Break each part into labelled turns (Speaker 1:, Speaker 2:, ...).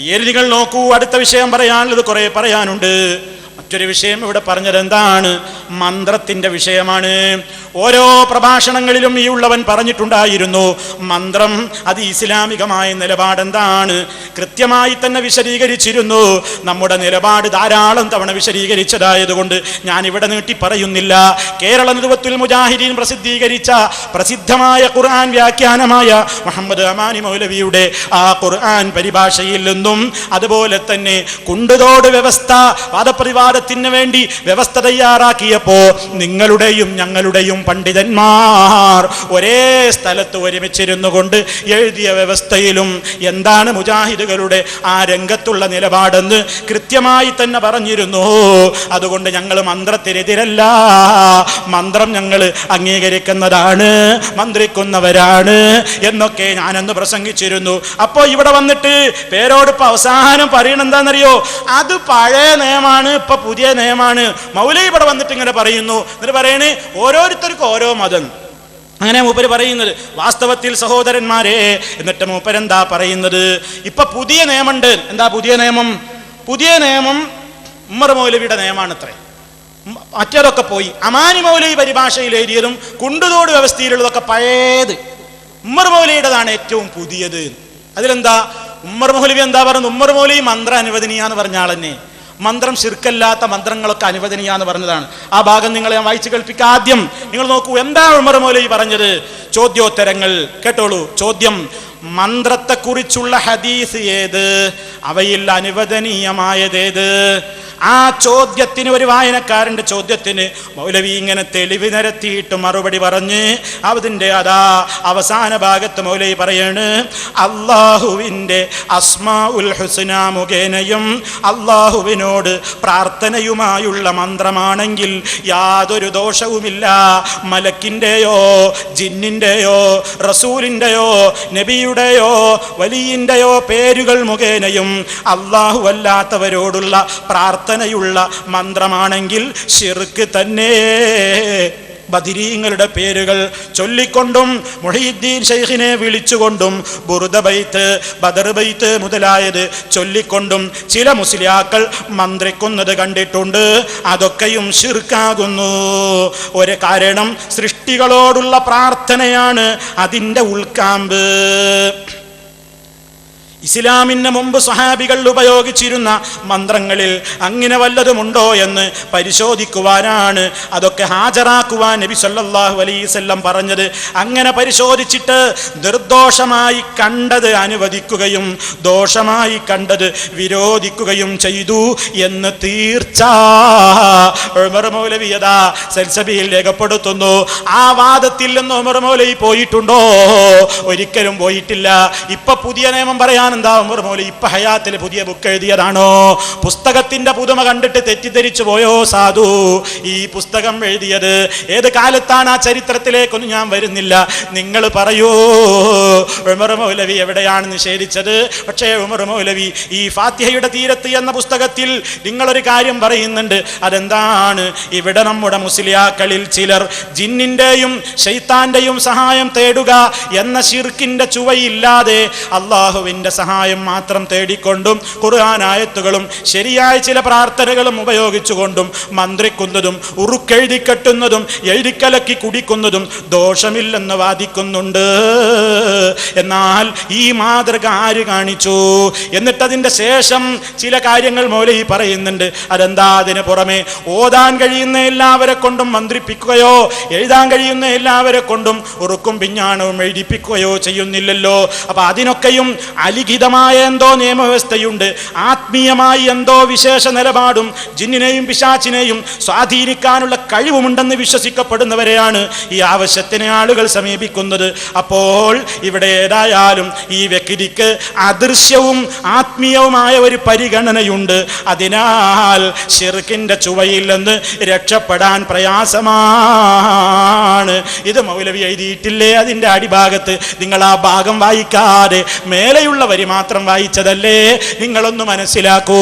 Speaker 1: ഇനി നിങ്ങൾ നോക്കൂ അടുത്ത വിഷയം പറയാനുള്ളത് കുറെ പറയാനുണ്ട്. മറ്റൊരു വിഷയം ഇവിടെ പറഞ്ഞത് എന്താണ് മന്ത്രത്തിന്റെ വിഷയമാണ്. ഓരോ പ്രഭാഷണങ്ങളിലും ഈ ഉള്ളവൻ പറഞ്ഞിട്ടുണ്ടായിരുന്നു മന്ത്രം അത് ഇസ്ലാമികമായ നിലപാടെന്താണ്? കൃത്യമായി തന്നെ വിശദീകരിച്ചിരുന്നു. നമ്മുടെ നിലപാട് ധാരാളം തവണ വിശദീകരിച്ചതായതുകൊണ്ട് ഞാൻ ഇവിടെ നീട്ടി പറയുന്നില്ല. കേരള നിരുവത്തുൽ മുജാഹിദീൻ പ്രസിദ്ധീകരിച്ച പ്രസിദ്ധമായ ഖുർആൻ വ്യാഖ്യാനമായ മുഹമ്മദ് അമാനി മൗലവിയുടെ ആ ഖുർആൻ പരിഭാഷയിൽ നിന്നും അതുപോലെ തന്നെ കുണ്ടുതോട് വ്യവസ്ഥ വാദപ്രതിവാദത്തിന് വേണ്ടി വ്യവസ്ഥ തയ്യാറാക്കിയപ്പോ നിങ്ങളുടെയും ഞങ്ങളുടെയും പണ്ഡിതന്മാർ ഒരേ സ്ഥലത്ത് ഒരുമിച്ചിരുന്നു കൊണ്ട് എഴുതിയ വ്യവസ്ഥയിലും എന്താണ് മുജാഹിദുകളുടെ ആ രംഗത്തുള്ള നിലപാടെന്ന് കൃത്യമായി തന്നെ പറഞ്ഞിരുന്നു. അതുകൊണ്ട് ഞങ്ങൾ മന്ത്രത്തിനെതിരല്ല. മന്ത്രം ഞങ്ങൾ അംഗീകരിക്കുന്നതാണ് മന്ത്രിക്കുന്നവരാണ് എന്നൊക്കെ ഞാനന്ന് പ്രസംഗിച്ചിരുന്നു. അപ്പോൾ ഇവിടെ വന്നിട്ട് പേരോടിപ്പോ അവസാനം പറയണെന്താണെന്നറിയോ അത് പഴയ നിയമമാണ് ഇപ്പൊ പുതിയ നിയമമാണ്. മൗലൈ ഇവിടെ വന്നിട്ട് ഇങ്ങനെ പറയുന്നു. എന്നിട്ട് പറയണേ ഓരോരുത്തർക്കും ഓരോ മതം. അങ്ങനെ മൂപ്പര് പറയുന്നത് വാസ്തവത്തിൽ സഹോദരന്മാരെ എന്നിട്ട് മൂപ്പരെന്താ പറയുന്നത്? ഇപ്പൊ പുതിയ നിയമമുണ്ട് എന്താ പുതിയ നിയമം? പുതിയ നിയമം ഉമ്മർ മൗലവിയുടെ നിയമമാണ് അത്രേ മറ്റേതൊക്കെ പോയി. അമാനി മൗലവി പരിഭാഷയിൽ എഴുതിയതും കുണ്ടുതോട് വ്യവസ്ഥയിലുള്ളതൊക്കെ പഴയത് ഉമ്മർ മൗലയുടേതാണ് ഏറ്റവും പുതിയത്. അതിലെന്താ? ഉമ്മർ മൗലവി എന്താ പറയുന്നത് ഉമ്മർ മൗലവി മന്ത്ര അനുവദനീയ എന്ന് പറഞ്ഞ ആളെന്നെ. മന്ത്രം ശിർക്കല്ലാത്ത മന്ത്രങ്ങളൊക്കെ അനുവദനീയാന്ന് പറഞ്ഞതാണ്. ആ ഭാഗം നിങ്ങളെ ഞാൻ വായിച്ചു കേൾപ്പിക്കുക ആദ്യം നിങ്ങൾ നോക്കൂ എന്താ ഉമർ മൗലവി പറഞ്ഞത്? ചോദ്യോത്തരങ്ങൾ കേട്ടോളൂ. ചോദ്യം മന്ത്രത്തെക്കുറിച്ചുള്ള ഹദീസ് ഏത്? അവയിൽ അനുവദനീയമായതേത് ആ ചോദ്യത്തിന് ഒരു വായനക്കാരന്റെ ചോദ്യത്തിന് മൗലവി ഇങ്ങനെ തെളിവ് നിരത്തിയിട്ട് മറുപടി പറഞ്ഞ് അതിന്റെ അതാ അവസാന ഭാഗത്ത് മൗലവി പറയാണ് അള്ളാഹുവിന്റെ അസ്മാ ഉൽ ഹുസന മുഖേനയും അള്ളാഹുവിനോട് പ്രാർത്ഥനയുമായുള്ള മന്ത്രമാണെങ്കിൽ യാതൊരു ദോഷവുമില്ല. മലക്കിന്റെയോ ജിന്നിന്റെയോ റസൂലിന്റെയോ നബിയുടെയോ വലിയിന്റെയോ പേരുകൾ മുഖേനയും അള്ളാഹു അല്ലാത്തവരോടുള്ള പ്രാർത്ഥനയുള്ള മന്ത്രമാണെങ്കിൽ ഷിർക്ക് തന്നെ. ബദിരീങ്ങളുടെ പേരുകൾ ചൊല്ലിക്കൊണ്ടും മൊഹീദ്ദീൻ ഷെയ്ഖിനെ വിളിച്ചുകൊണ്ടും ബുറുദ ബൈത്ത് ബദർ ബൈത്ത് മുതലായത് ചൊല്ലിക്കൊണ്ടും ചില മുസ്ലിയാക്കൾ മന്ത്രിക്കുന്നത് കണ്ടിട്ടുണ്ട്. അതൊക്കെയും ശിർക്കാകുന്നു. ഒരു കാരണം സൃഷ്ടികളോടുള്ള പ്രാർത്ഥനയാണ് അതിന്റെ ഉൾക്കാമ്പ്. ഇസ്ലാമിന് മുമ്പ് സ്വഹാബികൾ ഉപയോഗിച്ചിരുന്ന മന്ത്രങ്ങളിൽ അങ്ങനെ വല്ലതുമുണ്ടോ എന്ന് പരിശോധിക്കുവാനാണ് അതൊക്കെ ഹാജരാക്കുവാൻ നബി സല്ലാഹു അലൈസല്ലം പറഞ്ഞത്. അങ്ങനെ പരിശോധിച്ചിട്ട് നിർദോഷമായി കണ്ടത് അനുവദിക്കുകയും ദോഷമായി കണ്ടത് വിരോധിക്കുകയും ചെയ്തു എന്ന് തീർച്ച. സെൽസബിയിൽ സൽസബിയിൽ രേഖപ്പെടുത്തുന്നു. ആ വാദത്തിൽ നിന്ന് ഉമർ മൗലവി പോയിട്ടുണ്ടോ? ഒരിക്കലും പോയിട്ടില്ല. ഇപ്പൊ പുതിയ നിയമം പറയാൻ എന്താ ഉമർ മൗലി ഇപ്പൊ ഹയാത്തിൽ പുതിയ ബുക്ക് എഴുതിയതാണോ? പുസ്തകത്തിന്റെ പുതുമ കണ്ടിട്ട് തെറ്റിദ്ധരിച്ചു പോയോ സാധു? ഈ പുസ്തകം എഴുതിയത് ഏത് കാലത്താണ് ആ ചരിത്രത്തിലേക്കൊന്നും ഞാൻ വരുന്നില്ല. നിങ്ങൾ പറയൂ. ഉമർ മൗലവി എവിടെയാണ് നിഷേധിച്ചത്? പക്ഷേ ഉമർ മൗലവി ഈ ഫാത്തിഹയുടെ തീരത്ത് എന്ന പുസ്തകത്തിൽ നിങ്ങളൊരു കാര്യം പറയുന്നുണ്ട്. അതെന്താണ്? ഇവിടെ നമ്മുടെ മുസ്ലിയാക്കളിൽ ചിലർ ജിന്നിന്റെയും ഷെയ്ത്താന്റെയും സഹായം തേടുക എന്ന ശിർക്കിന്റെ ചുവയില്ലാതെ അള്ളാഹുവിന്റെ സഹായം മാത്രം തേടിക്കൊണ്ടും ഖുർആാനായത്തുകളും ശരിയായ ചില പ്രാർത്ഥനകളും ഉപയോഗിച്ചുകൊണ്ടും മന്ത്രിക്കുന്നതും ഉറുക്കെഴുതി കെട്ടുന്നതും എഴുതിക്കലക്കി കുടിക്കുന്നതും ദോഷമില്ലെന്ന് വാദിക്കുന്നുണ്ട്. എന്നാൽ ഈ മാതൃക ആര് കാണിച്ചു? എന്നിട്ടതിന്റെ ശേഷം ചില കാര്യങ്ങൾ മൗലവി പറയുന്നുണ്ട്. അതെന്താ അതിന് പുറമെ ഓതാൻ കഴിയുന്ന എല്ലാവരെ കൊണ്ടും മന്ത്രിപ്പിക്കുകയോ എഴുതാൻ കഴിയുന്ന എല്ലാവരെ കൊണ്ടും ഉറുക്കും പിഞ്ഞാണവും എഴുതിപ്പിക്കുകയോ ചെയ്യുന്നില്ലല്ലോ. അപ്പൊ അതിനൊക്കെയും അലിഖിതമായ എന്തോ നിയമവ്യവസ്ഥയുണ്ട്. ആത്മീയമായി എന്തോ വിശേഷ നിലപാടും ജിന്നിനെയും പിശാച്ചിനെയും സ്വാധീനിക്കാനുള്ള കഴിവുമുണ്ടെന്ന് വിശ്വസിക്കപ്പെടുന്നവരെയാണ് ഈ ആവശ്യത്തിന് ആളുകൾ സമീപിക്കുന്നത്. അപ്പോൾ ഇവിടെ ഏതായാലും ഈ വ്യക്തിക്ക് അദൃശ്യവും ആത്മീയവുമായ ഒരു പരിഗണനയുണ്ട്. അതിനാൽ ഷിർക്കിന്റെ ചുവയിൽ നിന്ന് രക്ഷപ്പെടാൻ പ്രയാസമാണ്. ഇത് മൗലവി എഴുതിയിട്ടില്ലേ? അതിന്റെ അടിഭാഗത്ത് നിങ്ങൾ ആ ഭാഗം വായിക്കാതെ മേലെയുള്ള വരി മാത്രം വായിച്ചതല്ലേ? നിങ്ങളൊന്ന് മനസ്സിലാക്കൂ.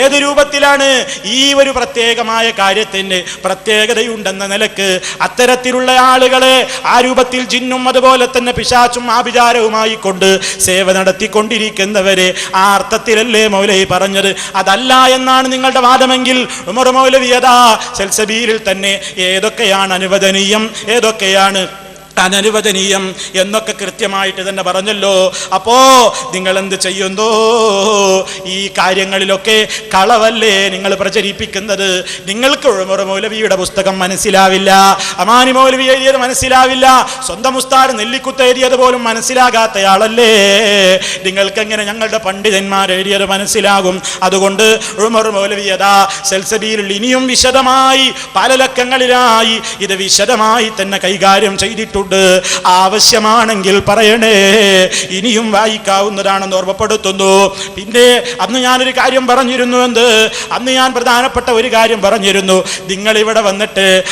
Speaker 1: ഏത് രൂപത്തിലാണ് ഈ ഒരു പ്രത്യേകമായ കാര്യത്തിന് പ്രത്യേകതയുണ്ടെന്ന നിലയ്ക്ക് അത്തരത്തിലുള്ള ആളുകളെ ആ രൂപത്തിൽ ജിന്നും അതുപോലെ തന്നെ പിശാച്ചും ആഭിചാരവുമായി കൊണ്ട് സേവ നടത്തിക്കൊണ്ടിരിക്കുന്നവരെ ആ അർത്ഥത്തിലല്ലേ മൗലവി പറഞ്ഞത്? അതല്ല എന്നാണ് നിങ്ങളുടെ വാദമെങ്കിൽ ഉമർ മൗലവിയതാ സെൽസബീരിൽ തന്നെ ഏതൊക്കെയാണ് അനുവദനീയം? ഏതൊക്കെയാണ് അനനുവദനീയം എന്നൊക്കെ കൃത്യമായിട്ട് തന്നെ പറഞ്ഞല്ലോ. അപ്പോ നിങ്ങൾ എന്ത് ചെയ്യുന്നു? ഈ കാര്യങ്ങളിലൊക്കെ കളവല്ലേ നിങ്ങൾ പ്രചരിപ്പിക്കുന്നത്? നിങ്ങൾക്ക് ഉഴമുറ മൗലവിയുടെ പുസ്തകം മനസ്സിലാവില്ല. അമാനി മൗലവി എഴുതിയത് മനസ്സിലാവില്ല. സ്വന്തം ഉസ്താദ് നെല്ലിക്കുത്ത് എഴുതിയത് പോലും മനസ്സിലാകാത്തയാളല്ലേ. നിങ്ങൾക്ക് എങ്ങനെ ഞങ്ങളുടെ പണ്ഡിതന്മാർ എഴുതിയത് മനസ്സിലാകും? അതുകൊണ്ട് ഉമർ മൗലവിയതാ സെൽസബിയിൽ ഇനിയും വിശദമായി പല ലക്കങ്ങളിലായി ഇത് വിശദമായി തന്നെ കൈകാര്യം ചെയ്തിട്ടുണ്ട്. ആവശ്യമാണെങ്കിൽ പറയണേ. ഇനിയും വായിക്കാവുന്നതാണെന്ന് ഓർമ്മപ്പെടുത്തുന്നു. പിന്നെ അന്ന് ഞാനൊരു കാര്യം പറഞ്ഞിരുന്നു എന്ത്? അന്ന് ഞാൻ പ്രധാനപ്പെട്ട ഒരു കാര്യം പറഞ്ഞിരുന്നു. നിങ്ങൾ ഇവിടെ വന്നിട്ട്